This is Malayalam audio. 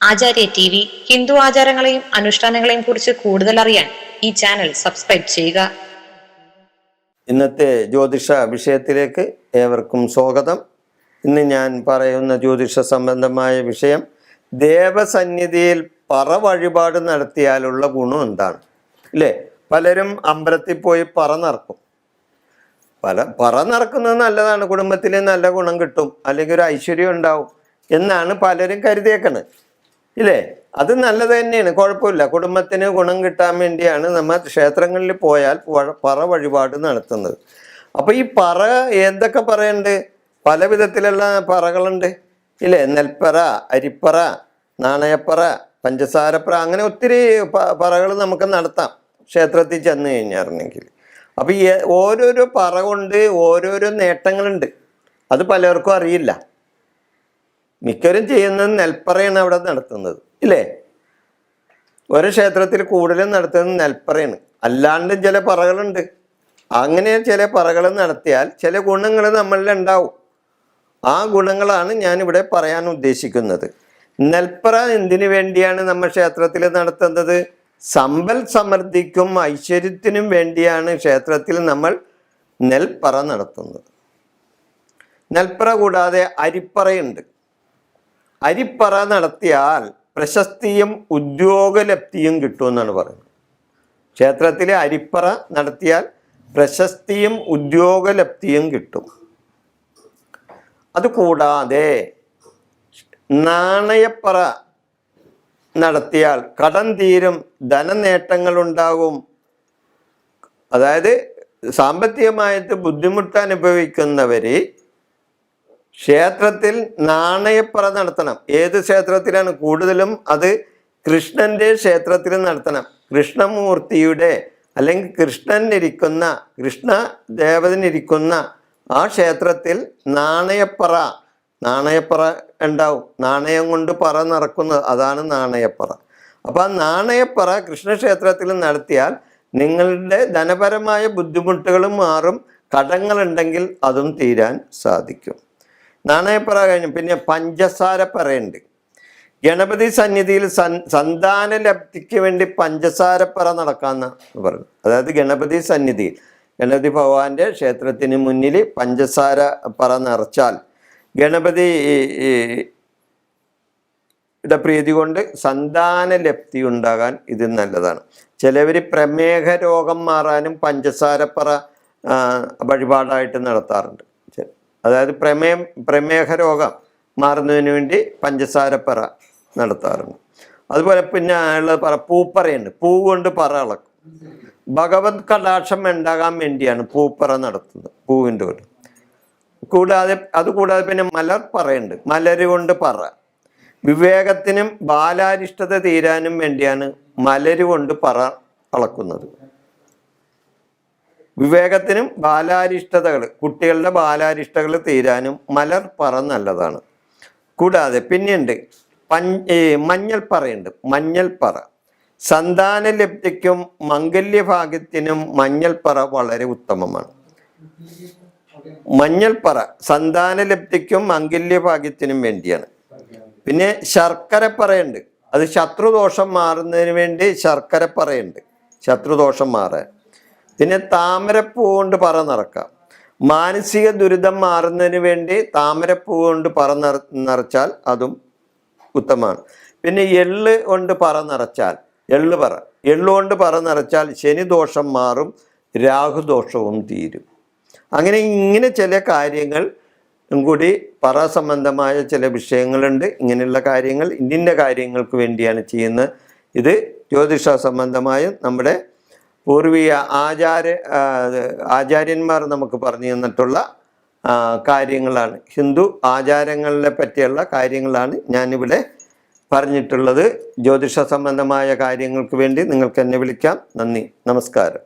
ആചാര്യ ടി വി ഹിന്ദു ആചാരങ്ങളെയും അനുഷ്ഠാനങ്ങളെയും കുറിച്ച് കൂടുതൽ അറിയാൻ ഈ ചാനൽ സബ്സ്ക്രൈബ് ചെയ്യുക. ഇന്നത്തെ ജ്യോതിഷ വിഷയത്തിലേക്ക് ഏവർക്കും സ്വാഗതം. ഇന്ന് ഞാൻ പറയുന്ന ജ്യോതിഷ സംബന്ധമായ വിഷയം ദേവസന്നിധിയിൽ പറ വഴിപാട് നടത്തിയാലുള്ള ഗുണം എന്താണ്? ഇല്ലേ? പലരും അമ്പലത്തിൽ പോയി പറ നടക്കും. പല പറ നടക്കുന്നത് നല്ലതാണ്. കുടുംബത്തിൽ നല്ല ഗുണം കിട്ടും. അല്ലെങ്കിൽ ഒരു ഐശ്വര്യം ഉണ്ടാവും എന്നാണ് പലരും കരുതിയേക്കണത്. ഇല്ലേ? അത് നല്ലത് തന്നെയാണ്. കുഴപ്പമില്ല. കുടുംബത്തിന് ഗുണം കിട്ടാൻ വേണ്ടിയാണ് നമ്മൾ ക്ഷേത്രങ്ങളിൽ പോയാൽ പറ വഴിപാട് നടത്തുന്നത്. അപ്പോൾ ഈ പറ എന്തൊക്കെ പറയുണ്ട്? പല വിധത്തിലുള്ള പറകളുണ്ട്. ഇല്ലേ? നെൽപ്പറ അരിപ്പറ നാണയപ്പറ പഞ്ചസാരപ്പറ അങ്ങനെ ഒത്തിരി പറകൾ നമുക്ക് നടത്താം. ക്ഷേത്രത്തിൽ ചെന്ന് കഴിഞ്ഞാറുണ്ടെങ്കിൽ അപ്പോൾ ഈ ഓരോരോ പറ കൊണ്ട് ഓരോരോ നേട്ടങ്ങളുണ്ട്. അത് പലർക്കും അറിയില്ല. മിക്കവരും ചെയ്യുന്നത് നെൽപ്പറയാണ് അവിടെ നടത്തുന്നത് ഇല്ലേ? ഒരു ക്ഷേത്രത്തിൽ കൂടുതലും നടത്തുന്നത് നെൽപ്പറയാണ്. അല്ലാണ്ട് ചില പറകളുണ്ട്. അങ്ങനെ ചില പറകൾ നടത്തിയാൽ ചില ഗുണങ്ങൾ നമ്മളിൽ ഉണ്ടാവും. ആ ഗുണങ്ങളാണ് ഞാനിവിടെ പറയാൻ ഉദ്ദേശിക്കുന്നത്. നെൽപ്പറ എന്തിനു വേണ്ടിയാണ് നമ്മൾ ക്ഷേത്രത്തിൽ നടത്തുന്നത്? സമ്പൽ സമൃദ്ധിക്കും ഐശ്വര്യത്തിനും വേണ്ടിയാണ് ക്ഷേത്രത്തിൽ നമ്മൾ നെൽപ്പറ നടത്തുന്നത്. നെൽപ്പറ കൂടാതെ അരിപ്പറയുണ്ട്. അരിപ്പറ നടത്തിയാൽ പ്രശസ്തിയും ഉദ്യോഗലബ്ധിയും കിട്ടുമെന്നാണ് പറയുന്നത്. ക്ഷേത്രത്തിലെ അരിപ്പറ നടത്തിയാൽ പ്രശസ്തിയും ഉദ്യോഗലബ്ധിയും കിട്ടും. അതുകൂടാതെ നാണയപ്പറ നടത്തിയാൽ കടം തീരും ധനനേട്ടങ്ങളുണ്ടാകും. അതായത് സാമ്പത്തികമായിട്ട് ബുദ്ധിമുട്ട് അനുഭവിക്കുന്നവര് ക്ഷേത്രത്തിൽ നാണയപ്പറ നടത്തണം. ഏത് ക്ഷേത്രത്തിലാണ് കൂടുതലും അത് കൃഷ്ണന്റെ ക്ഷേത്രത്തിൽ നടത്തണം. കൃഷ്ണമൂർത്തിയുടെ അല്ലെങ്കിൽ കൃഷ്ണനിരിക്കുന്ന കൃഷ്ണ ദേവതനിരിക്കുന്ന ആ ക്ഷേത്രത്തിൽ നാണയപ്പറ നാണയപ്പറ ഉണ്ടാവും. നാണയം കൊണ്ട് പറ നടക്കുന്നത് അതാണ് നാണയപ്പറ. അപ്പോൾ ആ നാണയപ്പറ കൃഷ്ണക്ഷേത്രത്തിൽ നടത്തിയാൽ നിങ്ങളുടെ ധനപരമായ ബുദ്ധിമുട്ടുകളും മാറും കടങ്ങളുണ്ടെങ്കിൽ അതും തീരാൻ സാധിക്കും. നാണയപ്പറ കഴിഞ്ഞു. പിന്നെ പഞ്ചസാര പറയുണ്ട്. ഗണപതി സന്നിധിയിൽ സൻ സന്താന ലബ്ധിക്ക് വേണ്ടി പഞ്ചസാരപ്പറ നടക്കാന്ന് പറഞ്ഞു. അതായത് ഗണപതി സന്നിധിയിൽ ഗണപതി ഭഗവാന്റെ ക്ഷേത്രത്തിന് മുന്നിൽ പഞ്ചസാര പറ നിറച്ചാൽ ഗണപതി യുടെ പ്രീതി കൊണ്ട് സന്താന ലബ്ധി ഉണ്ടാകാൻ ഇത് നല്ലതാണ്. ചിലവർ പ്രമേഹ രോഗം മാറാനും പഞ്ചസാരപ്പറ വഴിപാടായിട്ട് നടത്താറുണ്ട്. അതായത് പ്രമേയം പ്രമേഹ രോഗം മാറുന്നതിന് വേണ്ടി പഞ്ചസാരപ്പറ നടത്താറുണ്ട്. അതുപോലെ പിന്നെ ഉള്ളത് പറ പൂപ്പറയുണ്ട്. പൂ കൊണ്ട് പറ അളക്കും. ഭഗവത് കടാക്ഷം ഉണ്ടാകാൻ വേണ്ടിയാണ് പൂപ്പറ നടത്തുന്നത് പൂവിന്റെ കൂടെ. കൂടാതെ അതുകൂടാതെ പിന്നെ മലർ പറയുണ്ട്. മലര് കൊണ്ട് പറ. വിവേകത്തിനും ബാലാരിഷ്ടത തീരാനും വേണ്ടിയാണ് മലര് കൊണ്ട് പറ അളക്കുന്നത്. വിവേകത്തിനും ബാലാരിഷ്ടതകൾ കുട്ടികളുടെ ബാലാരിഷ്ടകൾ തീരാനും മലർ പറ നല്ലതാണ്. കൂടാതെ പിന്നെയുണ്ട് മഞ്ഞൽപ്പറയുണ്ട് മഞ്ഞൽപ്പറ പറയുണ്ട് മഞ്ഞൾ പറ. സന്താന ലബ്ധിക്കും മംഗല്യഭാഗ്യത്തിനും മഞ്ഞൾപ്പറ പറ വളരെ ഉത്തമമാണ്. മഞ്ഞൾപ്പറ സന്താന ലബ്ധിക്കും മംഗല്യഭാഗ്യത്തിനും വേണ്ടിയാണ്. പിന്നെ ശർക്കര പറയുണ്ട് അത് ശത്രുദോഷം മാറുന്നതിന് വേണ്ടി ശർക്കര പറയുണ്ട് ശത്രുദോഷം മാറാൻ. പിന്നെ താമരപ്പൂ കൊണ്ട് പറ നിറക്കാം. മാനസിക ദുരിതം മാറുന്നതിന് വേണ്ടി താമരപ്പൂ കൊണ്ട് പറ നിറ നിറച്ചാൽ അതും ഉത്തമമാണ്. പിന്നെ എള്ള് കൊണ്ട് പറ നിറച്ചാൽ എള്ള് പറ എള്ള് കൊണ്ട് പറ നിറച്ചാൽ ശനിദോഷം മാറും രാഹുദോഷവും തീരും. അങ്ങനെ ഇങ്ങനെ ചില കാര്യങ്ങൾ കൂടി പറ സംബന്ധമായ ചില വിഷയങ്ങളുണ്ട്. ഇങ്ങനെയുള്ള കാര്യങ്ങൾ ഇന്നിന്റെ കാര്യങ്ങൾക്ക് വേണ്ടിയാണ് ചെയ്യുന്നത്. ഇത് ജ്യോതിഷ സംബന്ധമായും നമ്മുടെ പൂർവീയ ആചാര ആചാര്യന്മാർ നമുക്ക് പറഞ്ഞു തന്നിട്ടുള്ള കാര്യങ്ങളാണ്. ഹിന്ദു ആചാരങ്ങളെ പറ്റിയുള്ള കാര്യങ്ങളാണ് ഞാനിവിടെ പറഞ്ഞിട്ടുള്ളത്. ജ്യോതിഷ സംബന്ധമായ കാര്യങ്ങൾക്ക് വേണ്ടി നിങ്ങൾക്ക് എന്നെ വിളിക്കാം. നന്ദി. നമസ്കാരം.